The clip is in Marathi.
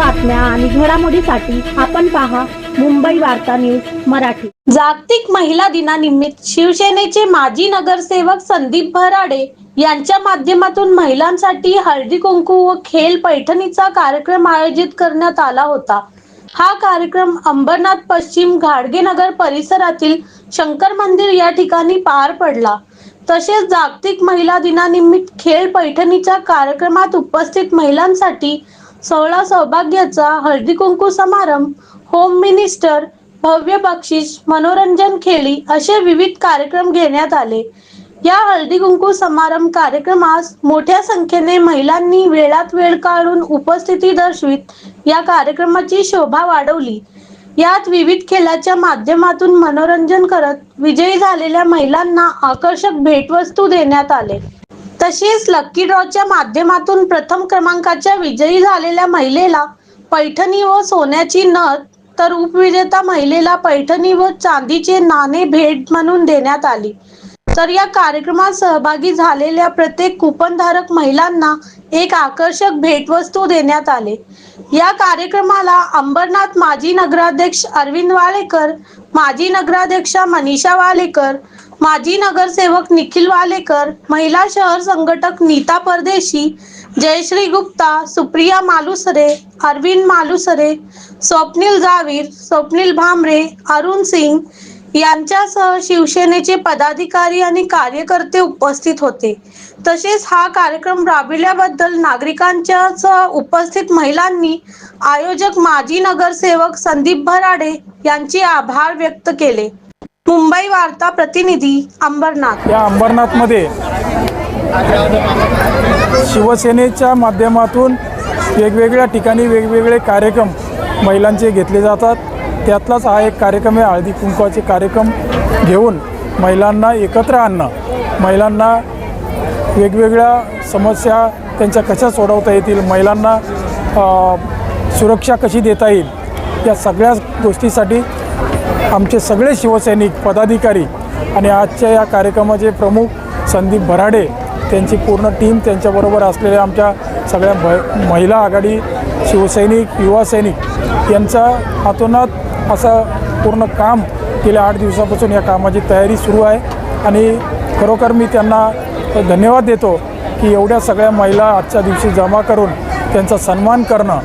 आणि घडामोडीसाठी आपण पहा मुंबई वार्ता न्यूज मराठी. जागतिक महिला दिनानिमित्त शिवसेनेचे माजी नगरसेवक संदीप भराडे यांच्या माध्यमातून महिलांसाठी हळदी कुंकू व खेल पैठणीचा कार्यक्रम आयोजित करण्यात आला होता. हा कार्यक्रम अंबरनाथ पश्चिम घाडगेनगर परिसरातील शंकर मंदिर या ठिकाणी पार पडला. तसेच जागतिक महिला दिनानिमित्त खेळ पैठणीच्या कार्यक्रमात उपस्थित महिलांसाठी सोहळा सौभाग्याचा हळदी कुंकू समारंभ होम मिनिस्टर भव्य बक्षीस मनोरंजन खेळी असे विविध कार्यक्रम घेण्यात आले. या हळदी कुंकू समारंभ कार्यक्रमास मोठ्या संख्येने महिलांनी वेळात वेळ काढून उपस्थिती दर्शवित या कार्यक्रमाची शोभा वाढवली. यात विविध खेळाच्या माध्यमातून मनोरंजन करत विजयी झालेल्या महिलांना आकर्षक भेटवस्तू देण्यात आले. तसेच लक्की ड्रॉच्या माध्यमातून प्रथम क्रमांकाच्या विजयी झालेल्या महिलेला पैठणी व सोन्याची नथ तर उपविजेता महिलेला पैठणी व चांदीचे नाणे भेट म्हणून देण्यात आली. तर या कार्यक्रमात सहभागी झालेल्या प्रत्येक कुपनधारक महिलांना एक आकर्षक भेटवस्तू देण्यात आले. या कार्यक्रमाला अंबरनाथ माजी नगराध्यक्ष अरविंद वालेकर माजी नगराध्यक्षा मनीषा वालेकर माजी नगरसेवक निखिल वालेकर महिला शहर संघटक नीता परदेशी जयश्री गुप्ता सुप्रिया मालुसरे अरविंद मालुसरे स्वप्नील जावीर स्वप्नील भामरे अरुण सिंग यांच्यासह शिवसेनेचे पदाधिकारी आणि कार्यकर्ते उपस्थित होते. तसेच हा कार्यक्रम राबविल्याबद्दल नागरिकांच्या उपस्थित महिलांनी आयोजक माजी नगरसेवक संदीप भराडे यांचे आभार व्यक्त केले. मुंबई वार्ता प्रतिनिधी अंबरनाथ. या अंबरनाथमध्ये शिवसेनेच्या माध्यमातून वेगवेगळ्या ठिकाणी वेगवेगळे कार्यक्रम महिलांचे घेतले जातात. त्यातलाच हा एक कार्यक्रम आहे हळदी कुंकवाचे कार्यक्रम घेऊन महिलांना एकत्र आणणं. महिलांना वेगवेगळ्या समस्या त्यांच्या कशा सोडवता येतील महिलांना सुरक्षा कशी देता येईल या सगळ्या गोष्टीसाठी आमचे सगळे शिवसैनिक पदाधिकारी आणि आजच्या या कार्यक्रमाचे प्रमुख संदीप भराडे त्यांची पूर्ण टीम त्यांच्याबरोबर असलेल्या आमच्या सगळ्या भ महिला आघाडी शिवसैनिक युवा सैनिक यांचा हातोनात असं पूर्ण काम गेल्या आठ दिवसापासून या कामाची तयारी सुरू आहे. आणि खरोखर मी त्यांना धन्यवाद देतो की एवढ्या सगळ्या महिला आजच्या दिवशी जमा करून त्यांचा सन्मान करणं